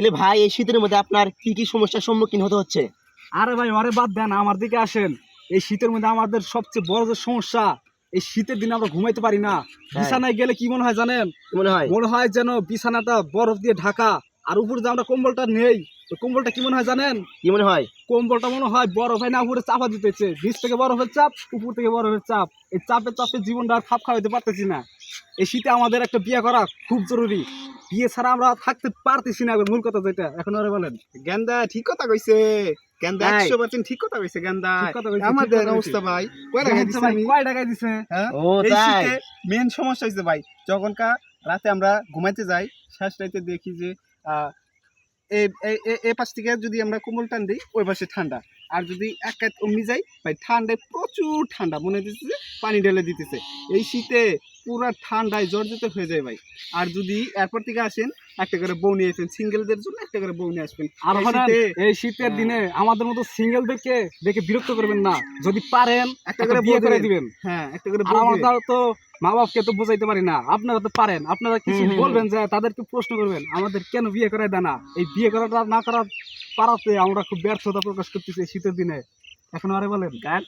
তাহলে ভাই এই শীতের মধ্যে আপনার কি কি সমস্যার সম্মুখীন হতে হচ্ছে? আরে ভাই আরে বাদ দেন আমার দিকে আসেন। এই শীতের মধ্যে আমাদের সবচেয়ে বড় যে সমস্যা এই শীতের দিনে আমরা ঘুমাইতে পারি না। বিছানায় গেলে কি মনে হয় জানেন? মনে হয়? মনে হয় যেন বিছানাটা বরফ দিয়ে ঢাকা আর উপরে যে আমরা কম্বলটা নেই কম্বলটা কি মনে হয় জানেন? কি মনে হয়? কম্বলটা মনে হয় বরফ হয় না উপরে চাপা দিতেছে। নিচ থেকে বরফের চাপ উপর থেকে বরফের চাপ। এই চাপে চাপে জীবনটা আর খাপ খাওয়াইতে পারতেছি না। এই শীতে আমাদের একটা বিয়ে করা খুব জরুরি। বিয়ে ছাড়া আমরা থাকতে পারতেছি না মূল কথা যেটা। এখন আরে বলেন। গেন্দা ঠিক কথা কইছে। গেন্দা একশো পার্সেন্ট ঠিক কথা কইছে গেন্দা। ঠিক কথা কইছে, ঠিক আমাদের অবস্থা ভাই। কয় টাকা দিছি কয় টাকায় দিছে? ও তাই? মেন সমস্যা হয়েছে ভাই যখনকা রাতে আমরা ঘুমাইতে যাই রাতে দেখি যে এই পাশ থেকে যদি আমরা কোমল টান দিই ওই পাশে ঠান্ডা। আর যদি এক কাত অমনি যাই ভাই ঠান্ডায় প্রচুর ঠান্ডা মনে হচ্ছে যে পানি ঢেলে দিতেছে। এই শীতে পুরা ঠান্ডায় জর্জরিত হয়ে যায় ভাই। আর যদি এরপর থেকে আসেন একটা করে বউ নিয়ে আসবেন সিঙ্গেলদের জন্য একটা করে বউ নিয়ে আসবেন। আর এই শীতের হ্যাঁ। দিনে আমাদের মতো সিঙ্গেল দেখে বিরক্ত করবেন না। যদি পারেন একটা করে বিয়ে করে দিবেন। হ্যাঁ একটা করে। আমরা তো মা বাপকে তো বোঝাইতে পারি না। আপনারা তো পারেন। আপনারা কিছু বলবেন যে তাদেরকে প্রশ্ন করবেন আমাদের কেন বিয়ে করায় দেয় না? এই বিয়ে করাটা না করার পারাতে আমরা খুব ব্যর্থতা প্রকাশ করতেছি শীতের দিনে। এখন আরে বলেন। গান?